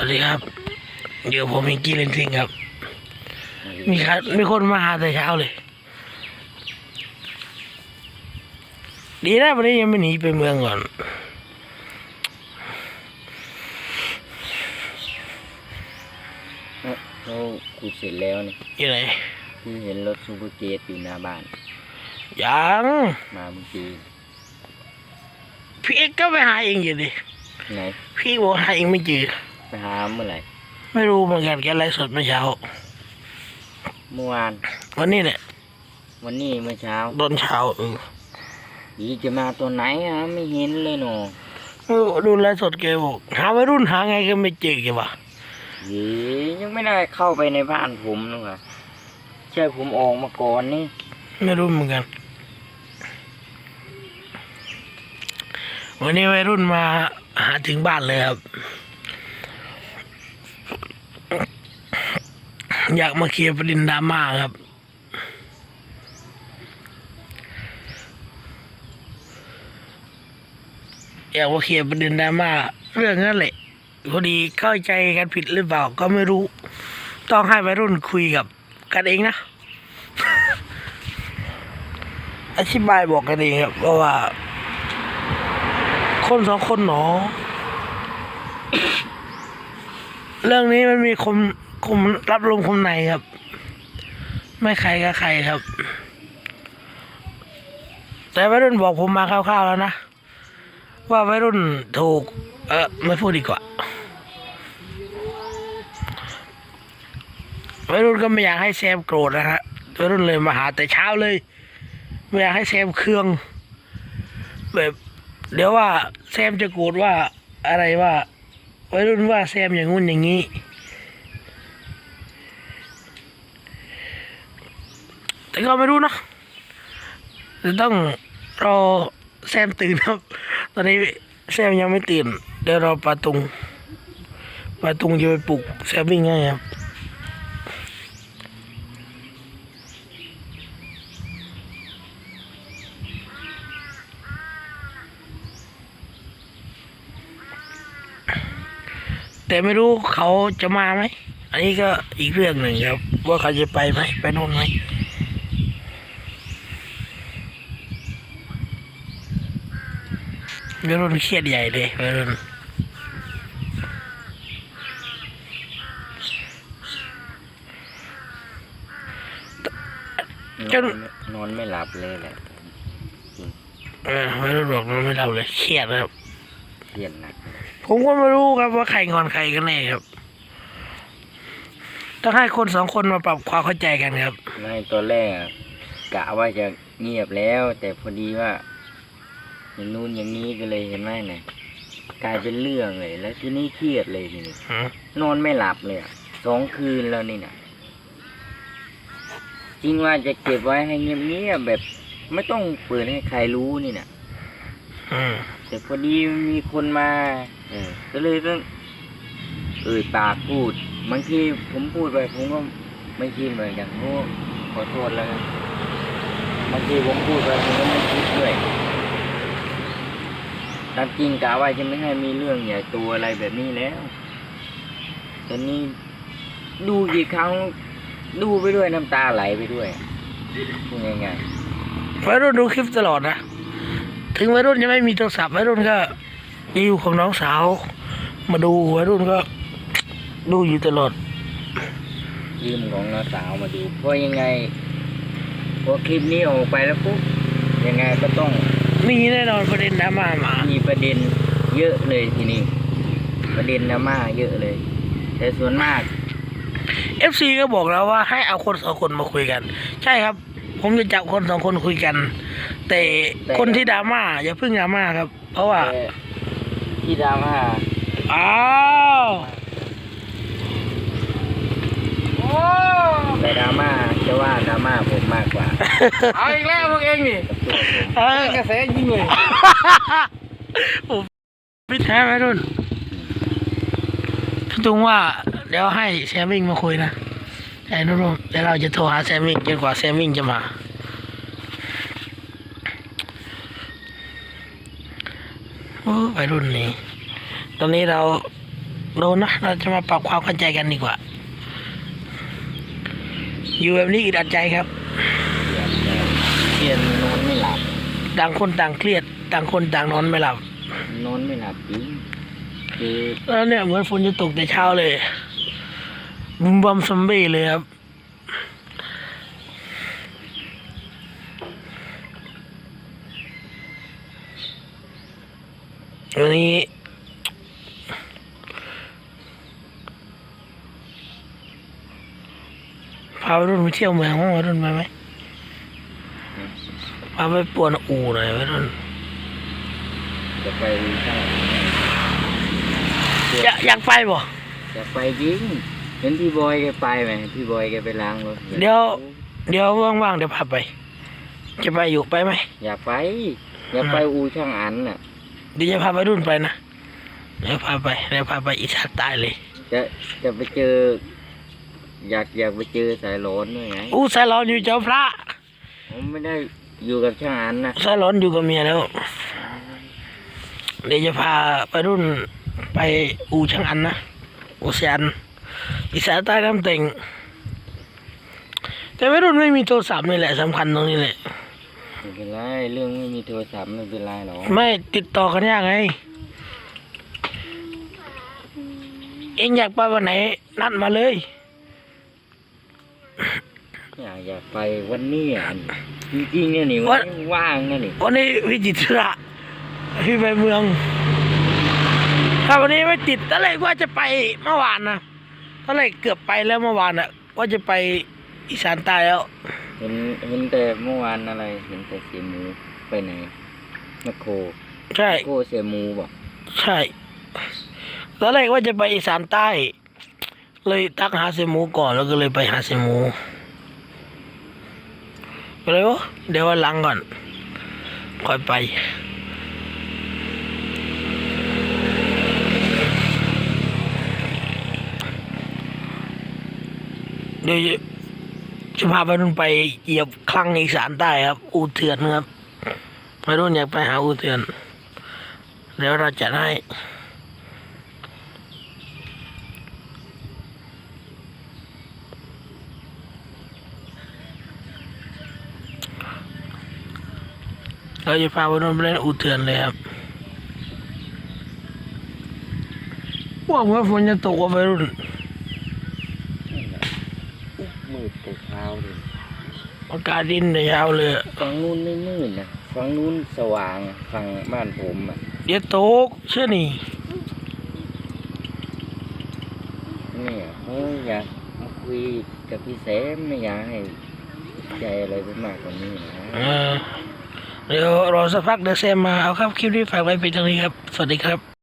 วัสดีครับ เดี๋ยวผมมีกี้เลนซิงครับ มีครับมีคนมาหาแต่เช้าเลย ดีนะวันนี้ยังไม่หนีไปเมืองก่อน เขาขุดเสร็จแล้วนี่อยู่ไหนที่เห็นรถซูเปอร์เกตอยู่หน้าบ้าน ยังมาเมื่อกี้พี่เอ็กก็ไปหาเองอยู่ดิไหน พี่บอกหาเองไม่เจอ ไปหาเมื่อไหร่ไม่รู้เหมือนกันแกไลฟ์สดเมื่อเช้า เมื่อวาน วันนี้แหละวันนี้เมื่อเช้าตอนเช้าเอออีจะมาตัวไหนอะไม่เห็นเลยหนอเออดูไลฟ์สดแกบอกหาวัยรุ่นหาไงก็ไม่เจอแกวะยียังไม่ได้เข้าไปในบ้านผมนึกว่าใช่ผมออกมาก่อนนี่ ไม่รู้เหมือนกัน วันนี้วัยรุ่นมาหาถึงบ้านเลยครับ อยากมาเคลียร์ประเด็นดราม่าครับ อยากมาเคลียร์ประเด็นดราม่าเรื่องนั้นแหละพอดีเข้าใจกันผิดหรือเปล่าก็ไม่รู้ ต้องให้วัยรุ่นคุยกับ กันเองนะ อธิบายบอกกันเองครับเพราะว่า คนสองคนหนอ เรื่องนี้มันมีคม คมรับลมคมในครับ ไม่ใครก็ใครครับ แต่วัยรุ่นบอกผมมาคร่าวๆแล้วนะ ว่าวัยรุ่นถูก เออไม่พูดดีกว่าวัยรุ่นก็ไม่อยากให้แซมโกรธนะฮะวัยรุ่นเลยมาหาแต่เช้าเลย ไม่อยากให้แซมเครื่องแบบเดี๋ยวว่าแซมจะโกรธว่าอะไรว่าวัยรุ่นว่าแซมอย่างงู้นอย่างนี้ แต่ก็ไม่รู้นะจะต้องรอแซมตื่นครับ ตอนนี้แซมยังไม่ตื่น เดี๋ยวรอปาตุงปาตุงจะไปปลุกแซมวิ่งให้ครับแต่ไม่รู้เขาจะมาไหม อันนี้ก็อีกเรื่องหนึ่งครับ ว่าเขาจะไปไหม ไปโน่นไหม วัยรุ่นเครียดใหญ่เลยวัยรุ่นนจอนนนอนไม่หลับเลยแหละเออวัยรุ่นบอกมันไม่เล่าเลยเครียดนะครับเครียดหนักผมก็ไม่รู้ครับว่าใครงอนใครกันแน่ครับต้องให้คนสองคนมาปรับความเข้าใจกันครับไม่ตอนแรกอะกะว่าจะเงียบแล้ว แต่พอดีว่า อย่างนู้นอย่างนี้ก็เลยเห็นไหมเนี่ยกลายเป็นเรื่องเลย แล้วทีนี้เครียดเลยทีนี้อืมนอนไม่หลับเลยอะสองคืนแล้วนี่นะจริงว่าจะเก็บไว้ให้เงียบๆแบบ ไม่ต้องเปิดให้ใครรู้นี่นะอืมแต่พอดีมีคนมาเออก็เลยต้องเอ่ยปากพูดบางทีผมพูดไปผมก็ไม่คิดเหมือนกันโอ้ขอโทษแล้วกันบางทีผมพูดไปผมก็ไม่คิดด้วย ตามจริงกะว่าจะไม่ให้มีเรื่องใหญ่ตัวอะไรแบบนี้แล้วตอนนี้ดูกี่ครั้งดูไปด้วยน้ำตาไหลไปด้วยพูดง่ายวัยรุ่นดูคลิปตลอดนะ ถึงวัยรุ่นจะไม่มีโทรศัพท์วัยรุ่นก็มีอยู่ของน้องสาว มาดูวัยรุ่นก็ ดูอยู่ตลอด ๆยืมของน้าสาวมาดูเพราะยังไงพอคลิปนี้ออกไปแล้วปุ๊บยังไงก็ต้อง มีแน่นอนประเด็นดราม่ามามีประเด็นเยอะเลยทีนี้ ประเด็นดราม่าเยอะเลย แต่ส่วนมากเอฟซีก็บอกแล้วว่าให้เอาคนสองคนมาคุยกัน ใช่ครับ ผมจะจับคนสองคนคุยกัน แต่แต่ คนที่ดราม่าอย่าเพิ่งดราม่าครับ เพราะว่า แต่ที่ดราม่าอ้าว แต่ดราม่าจะว่าดราม่าผมมากกว่า เอาอีกแล้วพวกเองนี่กับตัวผมเออ กระแสยิงเลยผมพี่แท้ไหมรุ่นพี่ตุงว่าเดี๋ยวให้แซมมิงมาคุยนะไอ้นุ่นเดี๋ยวเราจะโทรหาแซมมิงจนกว่าแซมมิงจะมา โอ้วัยรุ่นนี้ ตอนนี้เราโดนนะ เราจะมาปรับความเข้าใจกันดีกว่า อยู่แบบนี้อึดอัดใจครับเครียดนอนไม่หลับต่างคนต่างเครียด ต่างคนต่างนอนไม่หลับนอนไม่หลับจริงคือแล้วเนี่ยเหมือนฝนจะตกแต่เช้าเลยบุมบอมซอมบี้เลยครับวันนี้ พาไปรุ่นไปเที่ยวเมืองมั้งวะรุ่นไปไหมพาไปป่วนอู่หน่อยวะรุ่นจะไปข้างอยากอยากไปบ่จะไปจริงเห็นพี่บอยแกไปไหมพี่บอยแกไปล้างรถเดี๋ยว เดี๋ยวว่างๆเดี๋ยวพาไป จะไปอยู่ไปไหมอยากไป อยากไปอูช่างอันน่ะเดี๋ยวจะพาไปรุ่นไปนะเดี๋ยวพาไปเดี๋ยวพาไปอีสานใต้เลย จะจะไปเจอ อยากอยากไปเจอสายร้อนด้วยไงอู้สายร้อนอยู่เจ้าพระผมไม่ได้อยู่กับช่างอันนะสายร้อนอยู่กับเมียแล้วเดี๋ยวจะพาไปรุ่นไปอูช่างอันนะอูเซียนอีสานใต้น้ำเต็งแต่ไม่รุ่นไม่มีโทรศัพท์นี่แหละสำคัญตรงนี้แหละไม่เป็นไรเรื่องไม่มีโทรศัพท์ไม่เป็นไรหรอกไม่ติดต่อกันยากไงเองอยากไปวันไหนนัดมาเลย อยากอยากไปวันนี้อะจริงๆเนี่ยนี่วันว่างนะนี่วันนี้วิจิตระพี่ไปเมือง ถ้าวันนี้ไม่ติดตอนแรกว่าจะไปเมื่อวานนะตอนแรกเกือบไปแล้วเมื่อวานอะว่าจะไปอีสานใต้แล้ว เห็นเห็นแต่เมื่อวานอะไร เห็นแต่เสียหมูไปไหนแมคโครใช่แมคโครเสียหมูบอกใช่ตอนแรกว่าจะไปอีสานใต้ เลยทักหาเสยหมูก่อนแล้วก็เลยไปหาเสยหมู ก็เลยวะเดี๋ยววันหลังก่อน ค่อยไป เดี๋ยวจะพาไปนุ่นไปเหยียบคลังอีสานใต้ครับ อูเถื่อนครับไปรุ่นอยากไปหาอูเถื่อน เดี๋ยวเราจัดให้ เราจะพาไปนนไปเล่นอูเถื่อนเลยครับว่าเมื่อฝนจะตกว่าไปรุ่นมืดแต่เช้าเลยอากาศดินแต่เช้าเลยอะฝั่งนู้นไม่มืดนะฝั่งนู้นสว่างฝั่งบ้านผมอะเดี๋ยวตกเชื่อนี่เนี่ยโอ้ยอยากมาคุยกับพี่แสมไม่อยากให้ใจอะไรไปมากกว่านี้นะเออ เดี๋ยวรอสักพักเดี๋ยวแซมมาเอาครับคลิปนี้ฝากไว้เป็นตรงนี้ครับ สวัสดีครับ